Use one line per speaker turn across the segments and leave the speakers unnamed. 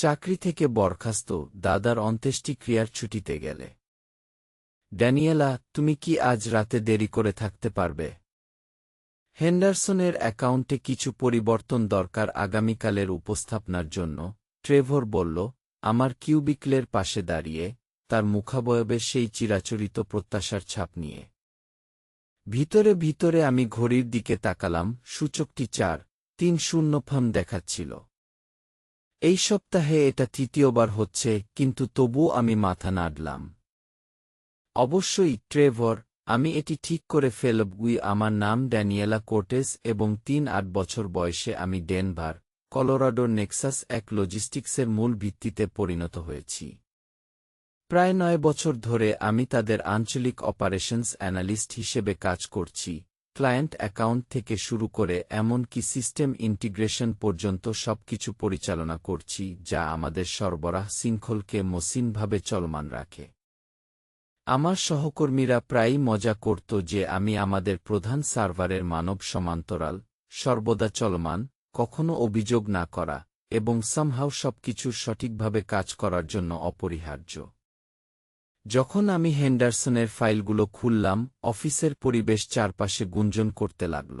চাকরি থেকে বরখাস্ত দাদার অন্ত্যেষ্টিক্রিয়ার ছুটিতে গেলে। ড্যানিয়েলা, তুমি কি আজ রাতে দেরি করে থাকতে পারবে? হেন্ডারসনের অ্যাকাউন্টে কিছু পরিবর্তন দরকার আগামীকালের উপস্থাপনার জন্য, ট্রেভর বলল, আমার কিউবিকলের পাশে দাঁড়িয়ে, তার মুখাবয়বে সেই চিরাচরিত প্রত্যাশার ছাপ নিয়ে। ভিতরে ভিতরে আমি ঘড়ির দিকে তাকালাম, সূচকটি চার, তিন শূন্য ফম দেখাচ্ছিল। এই সপ্তাহে এটা তৃতীয়বার হচ্ছে, কিন্তু তবু আমি মাথা নাড়লাম। অবশ্যই, ট্রেভর, আমি এটি ঠিক করে ফেলব। উই, আমার নাম ড্যানিয়েলা কোর্টেস এবং তিন আট বছর বয়সে আমি ডেনভার, কলোরাডো নেক্সাস এক লজিস্টিক্সের মূল ভিত্তিতে পরিণত হয়েছি। প্রায় নয় বছর ধরে আমি তাদের আঞ্চলিক অপারেশনস অ্যানালিস্ট হিসেবে কাজ করছি। ক্লায়েন্ট অ্যাকাউন্ট থেকে শুরু করে এমনকি সিস্টেম ইন্টিগ্রেশন পর্যন্ত সবকিছু পরিচালনা করছি যা আমাদের সরবরাহ শৃঙ্খলকে মসৃণভাবে চলমান রাখে। আমার সহকর্মীরা প্রায়ই মজা করত যে আমি আমাদের প্রধান সার্ভারের মানব সমান্তরাল, সর্বদা চলমান, কখনো অভিযোগ না করা এবং সামহাও সবকিছুর সঠিকভাবে কাজ করার জন্য অপরিহার্য। যখন আমি হেন্ডারসনের ফাইলগুলো খুললাম, অফিসের পরিবেশ চারপাশে গুঞ্জন করতে লাগল।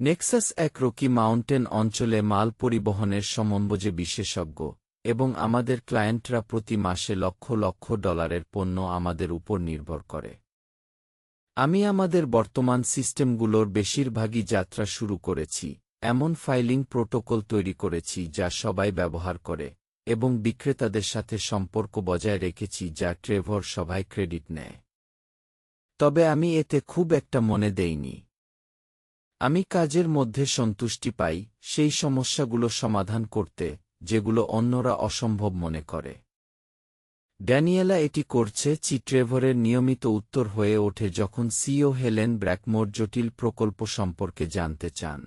নেক্সাস এক রকি মাউন্টেন অঞ্চলে মাল পরিবহনের সমম্বজে বিশেষজ্ঞ, এবং আমাদের ক্লায়েন্টরা প্রতি মাসে লক্ষ লক্ষ ডলারের পণ্য আমাদের উপর নির্ভর করে। আমি আমাদের বর্তমান সিস্টেমগুলোর বেশিরভাগই যাত্রা শুরু করেছি, এমন ফাইলিং প্রোটোকল তৈরি করেছি যা সবাই ব্যবহার করে এবং বিক্রেতাদের সাথে সম্পর্ক বজায় রেখেছি যা ট্রেভর সভায় ক্রেডিট নেয়। তবে আমি এতে খুব একটা মনে দেইনি। আমি কাজের মধ্যে সন্তুষ্টি পাই, সেই সমস্যাগুলো সমাধান করতে, যেগুলো অন্যরা অসম্ভব মনে করে। ড্যানিয়েলা এটি করছে চিট্রেভরের নিয়মিত উত্তর হয়ে ওঠে যখন সিও হেলেন ব্র্যাকমোর জটিল প্রকল্প সম্পর্কে জানতে চান।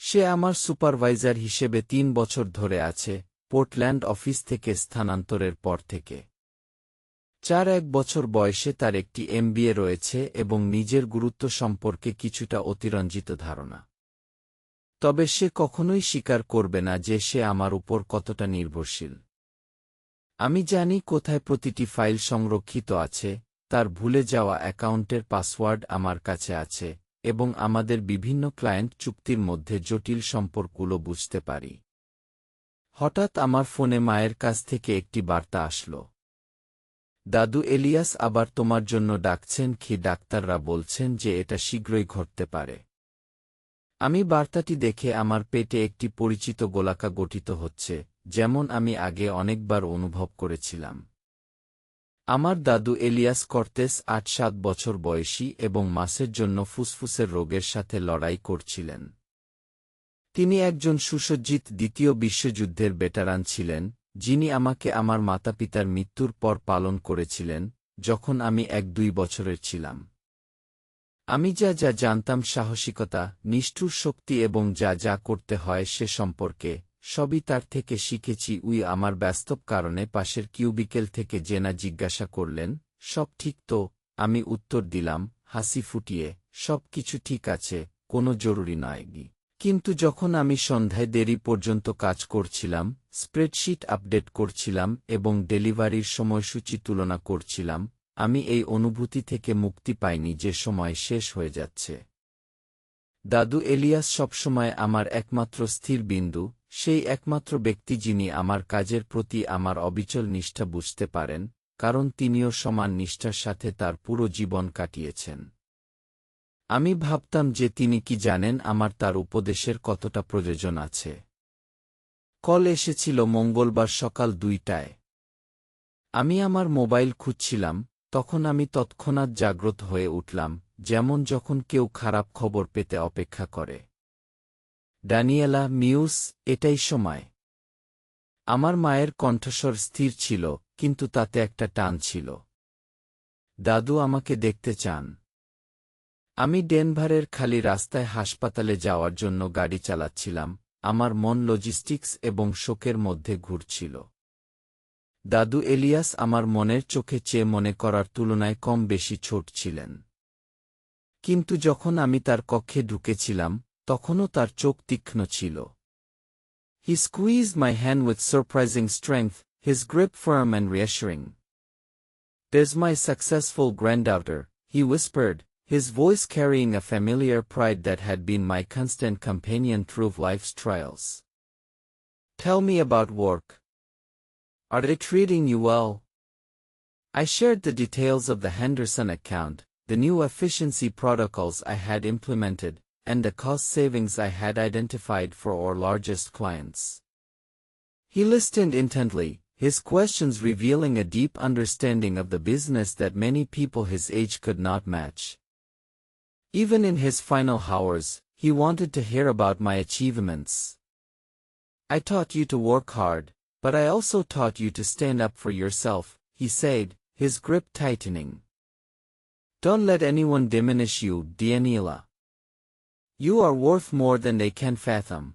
সে আমার সুপারভাইজার হিসেবে তিন বছর ধরে আছে পোর্টল্যান্ড অফিস থেকে স্থানান্তরের পর থেকে। চার এক বছর বয়সে তার একটি এমবিএ রয়েছে এবং নিজের গুরুত্ব সম্পর্কে কিছুটা অতিরঞ্জিত ধারণা। তবে সে কখনোই স্বীকার করবে না যে সে আমার উপর কতটা নির্ভরশীল। আমি জানি কোথায় প্রতিটি ফাইল সংরক্ষিত আছে, তার ভুলে যাওয়া অ্যাকাউন্টের পাসওয়ার্ড আমার কাছে আছে, এবং আমাদের বিভিন্ন ক্লায়েন্ট চুক্তির মধ্যে জটিল সম্পর্কগুলো বুঝতে পারি। হঠাৎ আমার ফোনে মায়ের কাছ থেকে একটি বার্তা আসল। দাদু এলিয়াস আবার তোমার জন্য ডাকছেন কি ডাক্তাররা বলছেন যে এটা শীঘ্রই ঘটতে পারে। আমি বার্তাটি দেখে আমার পেটে একটি পরিচিত গোলাকা গঠিত হচ্ছে, যেমন আমি আগে অনেকবার অনুভব করেছিলাম। আমার দাদু এলিয়াস কর্তেস আট সাত বছর বয়সী এবং মাসের জন্য ফুসফুসের রোগের সাথে লড়াই করছিলেন। তিনি একজন সুসজ্জিত দ্বিতীয় বিশ্বযুদ্ধের বেটারান ছিলেন, যিনি আমাকে আমার মাতাপিতার মৃত্যুর পর পালন করেছিলেন, যখন আমি এক দুই বছরের ছিলাম। আমি যা যা জানতাম সাহসিকতা, নিষ্ঠুর শক্তি এবং যা যা করতে হয় সে সম্পর্কে, সবই তার থেকে শিখেছি। উই আমার ব্যস্তব কারণে পাশের কিউবিকেল থেকে জেনা জিজ্ঞাসা করলেন, সব ঠিক তো? আমি উত্তর দিলাম, হাসি ফুটিয়ে সব কিছু ঠিক আছে, কোনো জরুরি নয়। গি কিন্তু যখন আমি সন্ধ্যায় দেরি পর্যন্ত কাজ করছিলাম, স্প্রেডশিট আপডেট করছিলাম এবং ডেলিভারির সময়সূচি তুলনা করছিলাম, আমি এই অনুভূতি থেকে মুক্তি পাইনি যে সময় শেষ হয়ে যাচ্ছে। দাদু এলিয়াস সবসময় আমার একমাত্র স্থির বিন্দু, সেই একমাত্র ব্যক্তি যিনি আমার কাজের প্রতি আমার অবিচল নিষ্ঠা বুঝতে পারেন, কারণ তিনিও সমান নিষ্ঠার সাথে তার পুরো জীবন কাটিয়েছেন। আমি ভাবতাম যে তিনি কি জানেন আমার তার উপদেশের কতটা প্রয়োজন আছে। কল এসেছিল মঙ্গলবার সকাল দুইটায়। আমি আমার মোবাইল খুঁজছিলাম, তখন আমি তৎক্ষণাৎ জাগ্রত হয়ে উঠলাম, যেমন যখন কেউ খারাপ খবর পেতে অপেক্ষা করে। ডানিয়েলা, মিউস, এটাই সময়। আমার মায়ের কণ্ঠস্বর স্থির ছিল, কিন্তু তাতে একটা টান ছিল। দাদু, আমাকে দেখতে চান। আমি ডেনভারের খালি রাস্তায় হাসপাতালে যাওয়ার জন্য গাড়ি চালাচ্ছিলাম আমার মন লজিস্টিক্স এবং শোকের মধ্যে ঘুরছিল। দাদু এলিয়াস আমার মনের চোখে চেয়ে মনে করার তুলনায় কম বেশি ছোট ছিলেন। কিন্তু যখন আমি তার কক্ষে ঢুকেছিলাম তখনও তার চোখ তীক্ষ্ণ ছিল। He squeezed my hand with surprising strength, his grip firm and reassuring. There's my successful granddaughter, he whispered, his voice carrying a familiar pride that had been my constant companion through life's trials. Tell me about work. Are they treating you well? I shared the details of the Henderson account, the new efficiency protocols I had implemented, and the cost savings I had identified for our largest clients. He listened intently, his questions revealing a deep understanding of the business that many people his age could not match. Even in his final hours, he wanted to hear about my achievements. I taught you to work hard, but I also taught you to stand up for yourself, he said, his grip tightening. Don't let anyone diminish you, Daniela. You are worth more than they can fathom.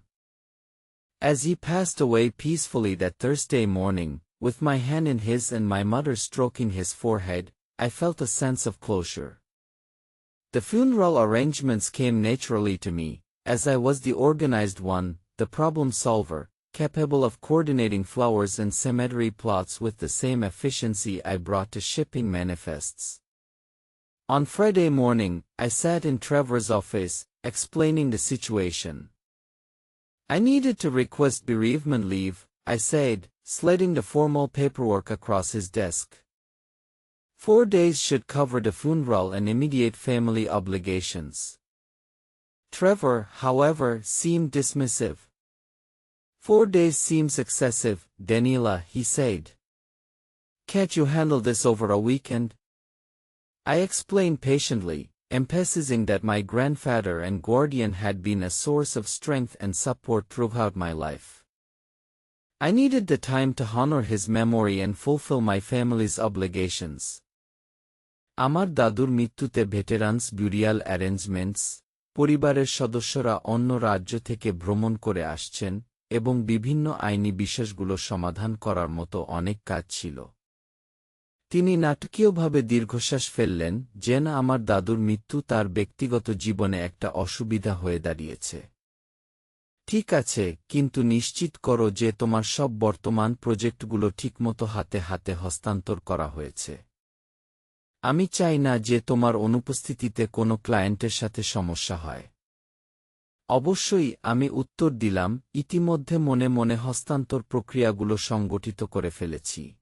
As he passed away peacefully that Thursday morning, with my hand in his and my mother stroking his forehead, I felt a sense of closure. The funeral arrangements came naturally to me, as I was the organized one, the problem solver, capable of coordinating flowers and cemetery plots with the same efficiency I brought to shipping manifests. On Friday morning, I sat in Trevor's office, explaining the situation. I needed to request bereavement leave, I said, sliding the formal paperwork across his desk. Four days should cover the funeral and immediate family obligations. Trevor, however, seemed dismissive. Four days seems excessive, Daniela, he said. Can't you handle this over a weekend? I explained patiently, emphasizing that my grandfather and guardian had been a source of strength and support throughout my life. I needed the time to honor his memory and fulfill my family's obligations. আমার দাদুর মৃত্যুতে veterans burial arrangements, পরিবারের সদস্যরা অন্য রাজ্য থেকে ভ্রমণ করে আসছেন এবং বিভিন্ন আইনি বিষয়গুলো সমাধান করার মতো অনেক কাজ ছিল। তিনি নাটকীয়ভাবে দীর্ঘশ্বাস ফেললেন, যেন আমার দাদুর মৃত্যু তার ব্যক্তিগত জীবনে একটা অসুবিধা হয়ে দাঁড়িয়েছে। ঠিক আছে, কিন্তু নিশ্চিত করো যে তোমার সব বর্তমান প্রজেক্টগুলো ঠিকমতো হাতে হাতে হস্তান্তর করা হয়েছে। আমি চাই না যে তোমার অনুপস্থিতিতে কোনো ক্লায়েন্টের সাথে সমস্যা হয়। অবশ্যই আমি উত্তর দিলাম, ইতিমধ্যে মনে মনে হস্তান্তর প্রক্রিয়াগুলো সংগঠিত করে ফেলেছি।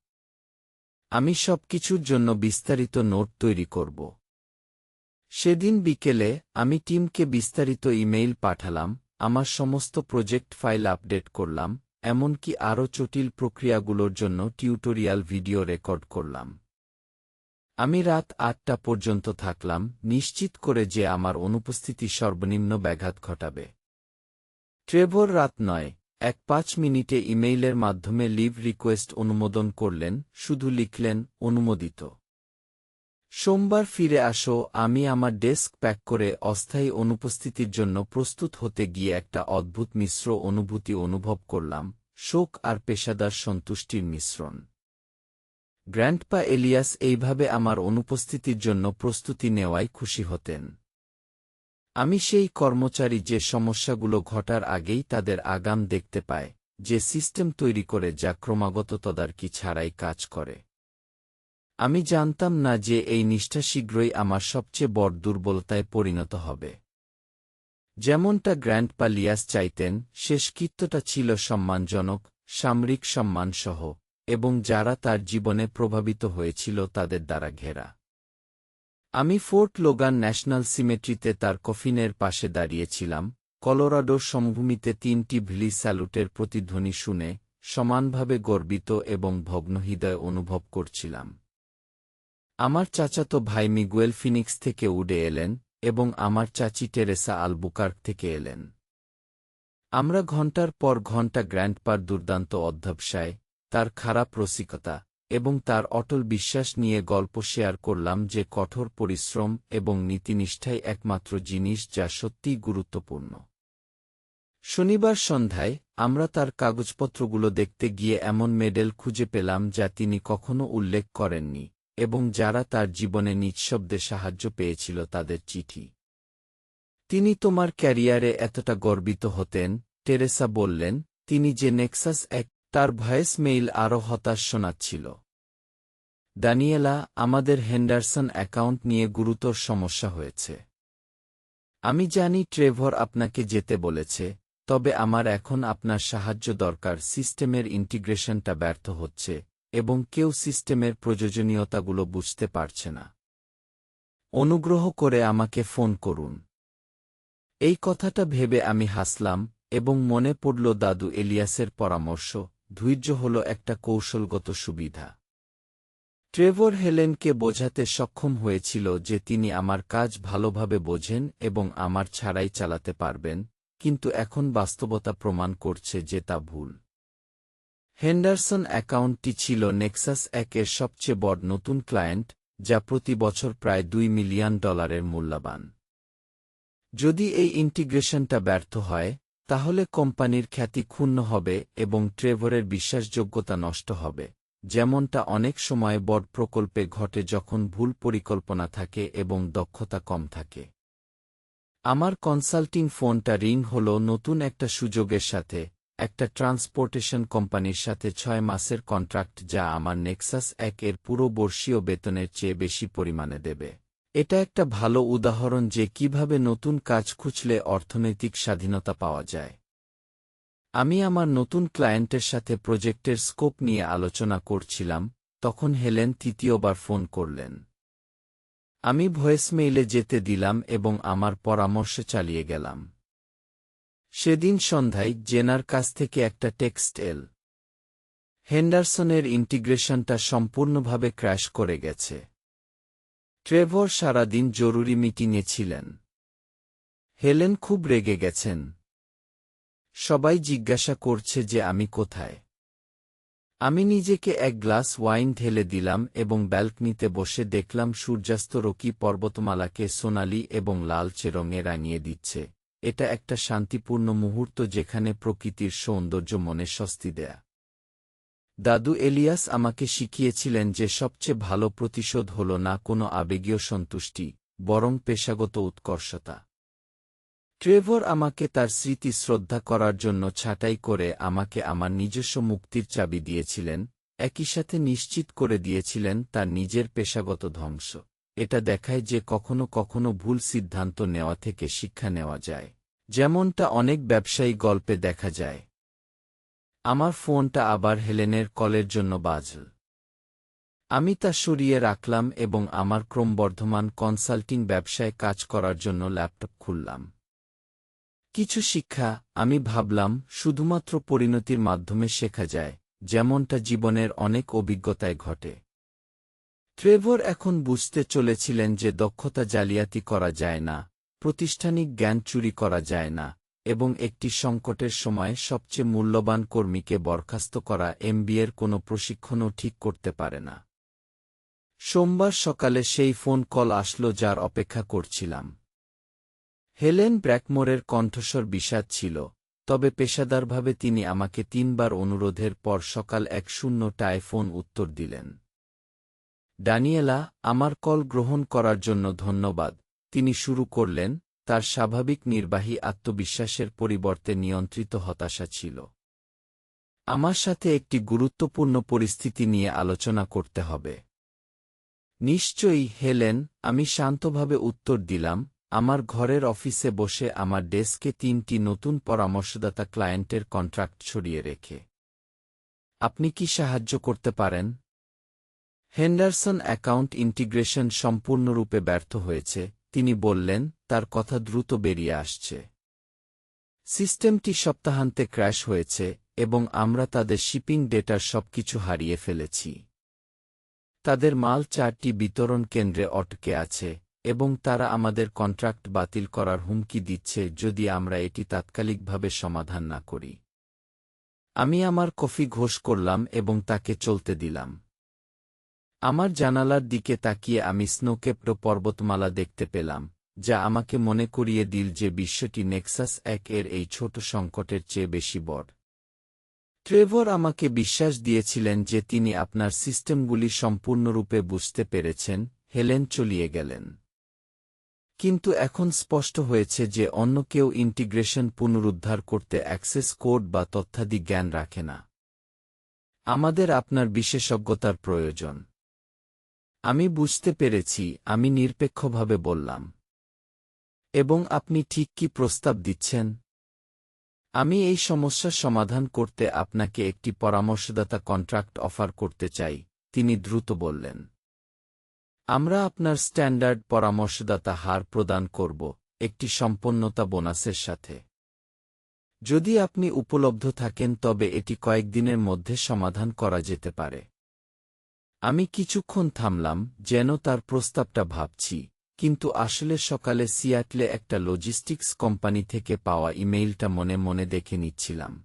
আমি সব কিছুর জন্য বিস্তারিত নোট তৈরি করব। সেদিন বিকেলে আমি টিমকে বিস্তারিত ইমেইল পাঠালাম, আমার সমস্ত প্রজেক্ট ফাইল আপডেট করলাম, এমনকি আরও জটিল প্রক্রিয়াগুলোর জন্য টিউটোরিয়াল ভিডিও রেকর্ড করলাম। আমি রাত আটটা পর্যন্ত থাকলাম, নিশ্চিত করে যে আমার অনুপস্থিতি সর্বনিম্ন ব্যাঘাত ঘটাবে। ট্রেভর রাত নয়, এক পাঁচ মিনিটে ইমেইলের মাধ্যমে লিভ রিকোয়েস্ট অনুমোদন করলেন, শুধু লিখলেন, অনুমোদিত। সোমবার ফিরে আসো, আমি আমার ডেস্ক প্যাক করে অস্থায়ী অনুপস্থিতির জন্য প্রস্তুত হতে গিয়ে একটা অদ্ভুত মিশ্র অনুভূতি অনুভব করলাম, শোক আর পেশাদার সন্তুষ্টির মিশ্রণ। গ্র্যান্ডপা এলিয়াস এইভাবে আমার অনুপস্থিতির জন্য প্রস্তুতি নেওয়ায় খুশি হতেন। আমি সেই কর্মচারী যে সমস্যাগুলো ঘটার আগেই তাদের আগাম দেখতে পায়, যে সিস্টেম তৈরি করে যা ক্রমাগত তদারকি ছাড়াই কাজ করে। আমি জানতাম না যে এই নিষ্ঠা শীঘ্রই আমার সবচেয়ে বড় দুর্বলতায় পরিণত হবে। যেমনটা গ্র্যান্ডপা লিয়াস চাইতেন, শেষকৃত্যটা ছিল সম্মানজনক, সামরিক সম্মানসহ। এবং যারা তার জীবনে প্রভাবিত হয়েছিল তাদের দ্বারা ঘেরা। আমি ফোর্ট লোগান ন্যাশনাল সিমেট্রিতে তার কফিনের পাশে দাঁড়িয়েছিলাম কলোরাডোর সমভূমিতে তিনটি ভিলি স্যালুটের প্রতিধ্বনি শুনে সমানভাবে গর্বিত এবং ভগ্নহৃদয় অনুভব করছিলাম। আমার চাচাতো ভাই মিগুয়েল ফিনিক্স থেকে উডে এলেন এবং আমার চাচি টেরেসা আলবুকার্ক থেকে এলেন। আমরা ঘণ্টার পর ঘণ্টা গ্র্যান্ডপার দুর্দান্ত অধ্যবসায় তার খারাপ রসিকতা এবং তার অটল বিশ্বাস নিয়ে গল্প শেয়ার করলাম যে কঠোর পরিশ্রম এবং নীতিনিষ্ঠাই একমাত্র জিনিস যা সত্যিই গুরুত্বপূর্ণ। শনিবার সন্ধ্যায় আমরা তার কাগজপত্রগুলো দেখতে গিয়ে এমন মেডেল খুঁজে পেলাম যা তিনি কখনো উল্লেখ করেননি এবং যারা তার জীবনে নিঃশব্দে সাহায্য পেয়েছিল তাদের চিঠি। তিনি তোমার ক্যারিয়ারে এতটা গর্বিত হতেন, টেরেসা বললেন, তিনি যে নেক্সাস এক তার ভয়েস মেইল আরও হতাশ শোনাচ্ছিল। দানিয়েলা, আমাদের হেন্ডারসন অ্যাকাউন্ট নিয়ে গুরুতর সমস্যা হয়েছে। আমি জানি ট্রেভর আপনাকে যেতে বলেছে, তবে আমার এখন আপনার সাহায্য দরকার। সিস্টেমের ইন্টিগ্রেশনটা ব্যর্থ হচ্ছে, এবং কেউ সিস্টেমের প্রয়োজনীয়তাগুলো বুঝতে পারছে না। অনুগ্রহ করে আমাকে ফোন করুন। এই কথাটা ভেবে আমি হাসলাম, এবং মনে পড়ল দাদু এলিয়াসের পরামর্শ ধৈর্য হল একটা কৌশলগত সুবিধা। ট্রেভর হেলেনকে বোঝাতে সক্ষম হয়েছিল যে তিনি আমার কাজ ভালোভাবে বোঝেন এবং আমার ছাড়াই চালাতে পারবেন, কিন্তু এখন বাস্তবতা প্রমাণ করছে যে তা ভুল। হেন্ডারসন অ্যাকাউন্টটি ছিল নেক্সাস একের সবচেয়ে বড় নতুন ক্লায়েন্ট, যা প্রতি বছর প্রায় দুই মিলিয়ন ডলারের মূল্যবান। যদি এই ইন্টিগ্রেশনটা ব্যর্থ হয় তাহলে কোম্পানির খ্যাতি ক্ষুণ্ণ হবে এবং ট্রেভরের বিশ্বাসযোগ্যতা নষ্ট হবে, যেমনটা অনেক সময় বড় প্রকল্পে ঘটে যখন ভুল পরিকল্পনা থাকে এবং দক্ষতা কম থাকে। আমার কনসাল্টিং ফোনটা রিং হল নতুন একটা সুযোগের সাথে, একটা ট্রান্সপোর্টেশন কোম্পানির সাথে ছয় মাসের কন্ট্রাক্ট যা আমার নেক্সাস এক এর পুরো বর্ষীয় বেতনের চেয়ে বেশি পরিমাণে দেবে। এটা একটা ভালো উদাহরণ যে কীভাবে নতুন কাজ খুঁজলে অর্থনৈতিক স্বাধীনতা পাওয়া যায়। আমি আমার নতুন ক্লায়েন্টের সাথে প্রজেক্টের স্কোপ নিয়ে আলোচনা করছিলাম, তখন হেলেন তৃতীয়বার ফোন করলেন। আমি ভয়েসমেইলে যেতে দিলাম এবং আমার পরামর্শ চালিয়ে গেলাম। সেদিন সন্ধ্যায় জেনার কাছ থেকে একটা টেক্সট এল। হেন্ডারসনের ইন্টিগ্রেশনটা সম্পূর্ণভাবে ক্র্যাশ করে গেছে। ট্রেভর সারাদিন জরুরি মিটিংয়ে ছিলেন। হেলেন খুব রেগে গেছেন। সবাই জিজ্ঞাসা করছে যে আমি কোথায়। আমি নিজেকে এক গ্লাস ওয়াইন ঢেলে দিলাম এবং ব্যালকনিতে বসে দেখলাম সূর্যাস্ত রকি পর্বতমালাকে সোনালি এবং লালচে রঙে রাঙিয়ে দিচ্ছে। এটা একটা শান্তিপূর্ণ মুহূর্ত যেখানে প্রকৃতির সৌন্দর্য মনে স্বস্তি দেয়া। দাদু এলিয়াস আমাকে শিখিয়েছিলেন যে সবচেয়ে ভালো প্রতিশোধ হল না কোনো আবেগীয় সন্তুষ্টি, বরং পেশাগত উৎকর্ষতা। ট্রেভর আমাকে তার স্মৃতি শ্রদ্ধা করার জন্য ছাঁটাই করে আমাকে আমার নিজস্ব মুক্তির চাবি দিয়েছিলেন, একই সাথে নিশ্চিত করে দিয়েছিলেন তার নিজের পেশাগত ধ্বংস। এটা দেখায় যে কখনো কখনো ভুল সিদ্ধান্ত নেওয়া থেকে শিক্ষা নেওয়া যায়। যেমনটা অনেক ব্যবসায়ী গল্পে দেখা যায় আমার ফোনটা আবার হেলেনের কলের জন্য বাজল। আমি তা সরিয়ে রাখলাম এবং আমার ক্রমবর্ধমান কনসাল্টিং ব্যবসায় কাজ করার জন্য ল্যাপটপ খুললাম। কিছু শিক্ষা, আমি ভাবলাম, শুধুমাত্র পরিণতির মাধ্যমে শেখা যায়, যেমনটা জীবনের অনেক অভিজ্ঞতায় ঘটে। ট্রেভর এখন বুঝতে চলেছিলেন যে দক্ষতা জালিয়াতি করা যায় না, প্রতিষ্ঠানিক জ্ঞান চুরি করা যায় না এবং একটি সংকটের সময় সবচেয়ে মূল্যবান কর্মীকে বরখাস্ত করা এমবিএর কোনো প্রশিক্ষণও ঠিক করতে পারে না। সোমবার সকালে সেই ফোন কল আসলো যার অপেক্ষা করছিলাম। হেলেন ব্র্যাকমোরের কণ্ঠস্বর বিষাদ ছিল, তবে পেশাদারভাবে তিনি আমাকে তিনবার অনুরোধের পর সকাল এক শূন্যটায় ফোন উত্তর দিলেন। ডানিয়েলা, আমার কল গ্রহণ করার জন্য ধন্যবাদ, তিনি শুরু করলেন তার স্বাভাবিক নির্বাহী আত্মবিশ্বাসের পরিবর্তে নিয়ন্ত্রিত হতাশা ছিল। আমার সাথে একটি গুরুত্বপূর্ণ পরিস্থিতি নিয়ে আলোচনা করতে হবে। নিশ্চয়ই, হেলেন, আমি শান্তভাবে উত্তর দিলাম, আমার ঘরের অফিসে বসে আমার ডেস্কে তিনটি নতুন পরামর্শদাতা ক্লায়েন্টের কন্ট্রাক্ট ছড়িয়ে রেখে। আপনি কি সাহায্য করতে পারেন? হেন্ডারসন অ্যাকাউন্ট ইন্টিগ্রেশন সম্পূর্ণরূপে ব্যর্থ হয়েছে, তিনি বললেন তার কথা দ্রুত বেরিয়ে আসছে। সিস্টেমটি সপ্তাহান্তে ক্র্যাশ হয়েছে এবং আমরা তাদের শিপিং ডেটার সবকিছু হারিয়ে ফেলেছি। তাদের মাল চারটি বিতরণ কেন্দ্রে অটকে আছে এবং তারা আমাদের কন্ট্রাক্ট বাতিল করার হুমকি দিচ্ছে যদি আমরা এটি তাৎকালিকভাবে সমাধান না করি। আমি আমার কফি ঘোষ করলাম এবং তাকে চলতে দিলাম। আমার জানালার দিকে তাকিয়ে আমি স্নোকেপ্র পর্বতমালা দেখতে পেলাম। যা আমাকে মনে করিয়ে দিল যে বিশ্বটি নেক্সাস এক এর এই ছোট সংকটের চেয়ে বেশি বড়। ট্রেভর আমাকে বিশ্বাস দিয়েছিলেন যে তিনি আপনার সিস্টেমগুলি সম্পূর্ণরূপে বুঝতে পেরেছেন, হেলেন চলিয়ে গেলেন। কিন্তু এখন স্পষ্ট হয়েছে যে অন্য কেউ ইন্টিগ্রেশন পুনরুদ্ধার করতে অ্যাক্সেস কোড বা তথ্যাদি জ্ঞান রাখে না। আমাদের আপনার বিশেষজ্ঞতার প্রয়োজন। আমি বুঝতে পেরেছি, আমি নিরপেক্ষভাবে বললাম। এবং আপনি ঠিক কি প্রস্তাব দিচ্ছেন? আমি এই সমস্যার সমাধান করতে আপনাকে একটি পরামর্শদাতা কন্ট্রাক্ট অফার করতে চাই, তিনি দ্রুত বললেন। আমরা আপনার স্ট্যান্ডার্ড পরামর্শদাতা হার প্রদান করব, একটি সম্পন্নতা বোনাসের সাথে। যদি আপনি উপলব্ধ থাকেন তবে এটি কয়েকদিনের মধ্যে সমাধান করা যেতে পারে। আমি কিছুক্ষণ থামলাম, যেন তার প্রস্তাবটা ভাবছি। কিন্তু আসলে সকালে সিয়াটলে একটা লজিস্টিক্স কোম্পানি থেকে পাওয়া ইমেইলটা মনে মনে দেখে নিচ্ছিলাম।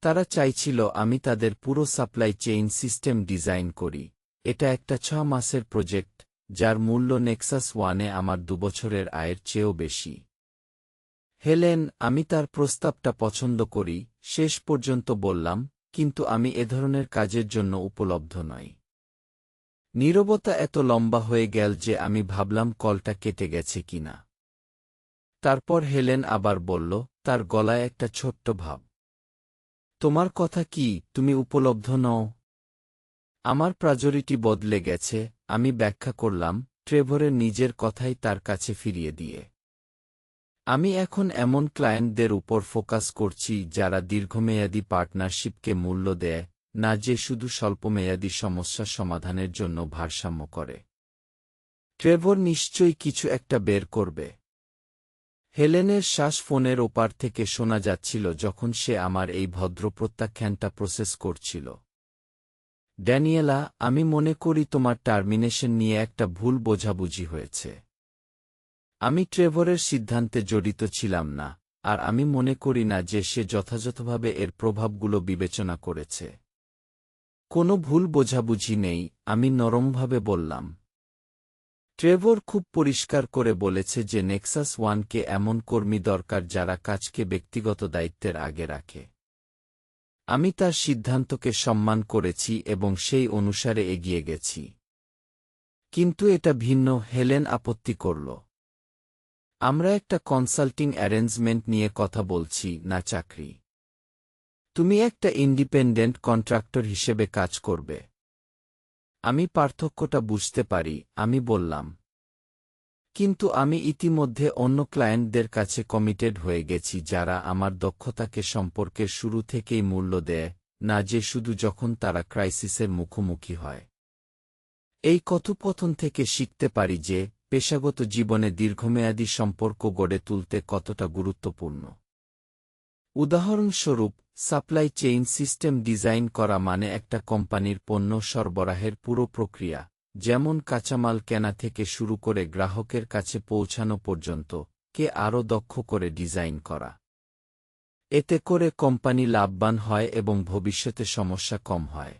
তারা চাইছিল আমি তাদের পুরো সাপ্লাই চেইন সিস্টেম ডিজাইন করি। এটা একটা ছ মাসের প্রজেক্ট যার মূল্য নেক্সাস ওয়ানে আমার দুবছরের আয়ের চেয়েও বেশি। হেলেন, আমি তার প্রস্তাবটা পছন্দ করি, শেষ পর্যন্ত বললাম, কিন্তু আমি এ ধরনের কাজের জন্য উপলব্ধ নই। নীরবতা এত লম্বা হয়ে গেল যে আমি ভাবলাম কলটা কেটে গেছে কিনা। তারপর হেলেন আবার বলল, তার গলায় একটা ছোট্ট ভাব। তোমার কথা কি? তুমি উপলব্ধ নও। আমার প্রাজরিটি বদলে গেছে, আমি ব্যাখ্যা করলাম, ট্রেভরের নিজের কথাই তার কাছে ফিরিয়ে দিয়ে। আমি এখন এমন ক্লায়েন্টদের উপর ফোকাস করছি যারা দীর্ঘমেয়াদী পার্টনারশিপকে মূল্য দেয় না যে শুধু স্বল্পমেয়াদী সমস্যা সমাধানের জন্য ভারসাম্য করে। ট্রেভর নিশ্চয়ই কিছু একটা বের করবে। হেলেনের শ্বাস ফোনের ওপার থেকে শোনা যাচ্ছিল যখন সে আমার এই ভদ্র প্রত্যাখ্যানটা প্রসেস করছিল। ড্যানিয়েলা, আমি মনে করি তোমার টার্মিনেশন নিয়ে একটা ভুল বোঝাবুঝি হয়েছে। আমি ট্রেভরের সিদ্ধান্তে জড়িত ছিলাম না, আর আমি মনে করি না যে সে যথাযথভাবে এর প্রভাবগুলো বিবেচনা করেছে। কোনো ভুল বোঝাবুঝি নেই, আমি নরমভাবে বললাম। ট্রেভর খুব পরিষ্কার করে বলেছে যে নেক্সাস ওয়ানকে এমন কর্মী দরকার যারা কাজকে ব্যক্তিগত দায়িত্বের আগে রাখে। আমি তার সিদ্ধান্তকে সম্মান করেছি এবং সেই অনুসারে এগিয়ে গেছি। কিন্তু এটা ভিন্ন, হেলেন আপত্তি করল। আমরা একটা কনসাল্টিং অ্যারেঞ্জমেন্ট নিয়ে কথা বলছি, না চাকরি। তুমি একটা ইন্ডিপেন্ডেন্ট কন্ট্রাক্টর হিসেবে কাজ করবে। আমি পার্থক্যটা বুঝতে পারি, আমি বললাম। কিন্তু আমি ইতিমধ্যে অন্য ক্লায়েন্টদের কাছে কমিটেড হয়ে গেছি যারা আমার দক্ষতাকে সম্পর্কের শুরু থেকেই মূল্য দেয়, না যে শুধু যখন তারা ক্রাইসিসের মুখোমুখি হয়। এই কথোপথন থেকে শিখতে পারি যে, পেশাগত জীবনে দীর্ঘমেয়াদী সম্পর্ক গড়ে তুলতে কতটা গুরুত্বপূর্ণ। উদাহরণস্বরূপ সাপ্লাই চেইন সিস্টেম ডিজাইন করা মানে একটা কোম্পানির পণ্য সরবরাহের পুরো প্রক্রিয়া, যেমন কাঁচামাল কেনা থেকে শুরু করে গ্রাহকের কাছে পৌঁছানো পর্যন্ত, কে আরও দক্ষ করে ডিজাইন করা। এতে করে কোম্পানি লাভবান হয় এবং ভবিষ্যতে সমস্যা কম হয়।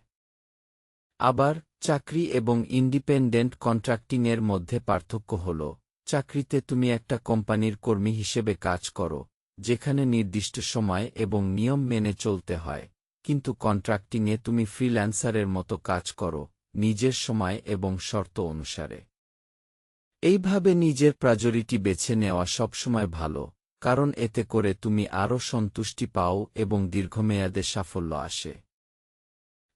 আবার, চাকরি এবং ইন্ডিপেন্ডেন্ট কন্ট্রাক্টিংয়ের মধ্যে পার্থক্য হল, চাকরিতে তুমি একটা কোম্পানির কর্মী হিসেবে কাজ করো যেখানে নির্দিষ্ট সময় এবং নিয়ম মেনে চলতে হয়। কিন্তু কন্ট্রাক্টিংয়ে তুমি ফ্রিল্যান্সারের মতো কাজ করো, নিজের সময় এবং শর্ত অনুসারে। এইভাবে নিজের প্রাজরিটি বেছে নেওয়া সবসময় ভালো, কারণ এতে করে তুমি আরও সন্তুষ্টি পাও এবং দীর্ঘমেয়াদে সাফল্য আসে।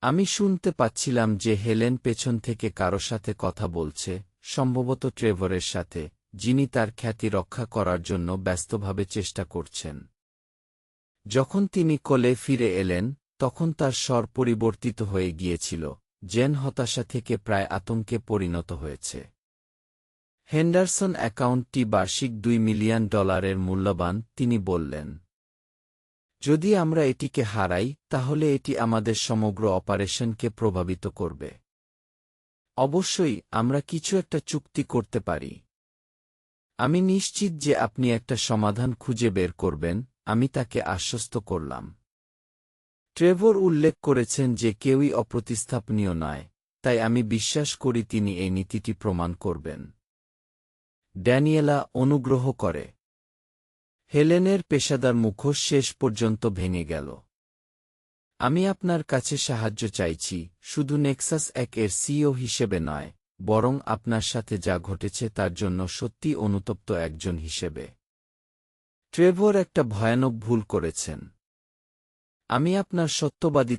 আমি শুনতে পাচ্ছিলাম যে হেলেন পেছন থেকে কারও সাথে কথা বলছে, সম্ভবত ট্রেভরের সাথে। যিনি তার খ্যাতি রক্ষা করার জন্য ব্যস্তভাবে চেষ্টা করছেন। যখন তিনি কোলে ফিরে এলেন, তখন তার স্বর পরিবর্তিত হয়ে গিয়েছিল, জেন হতাশা থেকে প্রায় আতঙ্কে পরিণত হয়েছে। হেন্ডারসন অ্যাকাউন্টটি বার্ষিক দুই মিলিয়ন ডলারের মূল্যবান, তিনি বললেন, যদি আমরা এটিকে হারাই, তাহলে এটি আমাদের সমগ্র অপারেশনকে প্রভাবিত করবে। অবশ্যই, আমরা কিছু একটা চুক্তি করতে পারি। আমি নিশ্চিত যে আপনি একটা সমাধান খুঁজে বের করবেন, আমি তাকে আশ্বস্ত করলাম। ট্রেভর উল্লেখ করেছেন যে কেউই অপ্রতিস্থাপনীয় নয়, তাই আমি বিশ্বাস করি তিনি এই নীতিটি প্রমাণ করবেন। ড্যানিয়েলা অনুগ্রহ করে। হেলেনের পেশাদার মুখোশ শেষ পর্যন্ত ভেঙে গেল। আমি আপনার কাছে সাহায্য চাইছি, শুধু নেক্সাস এক এর সিও হিসেবে নয় বরং আপনার সাথে যা ঘটেছে তার জন্য সত্যি অনুতপ্ত একজন হিসেবে। ট্রেভর একটা ভয়ানক ভুল করেছেন। আমি আপনার সত্যবাদিতা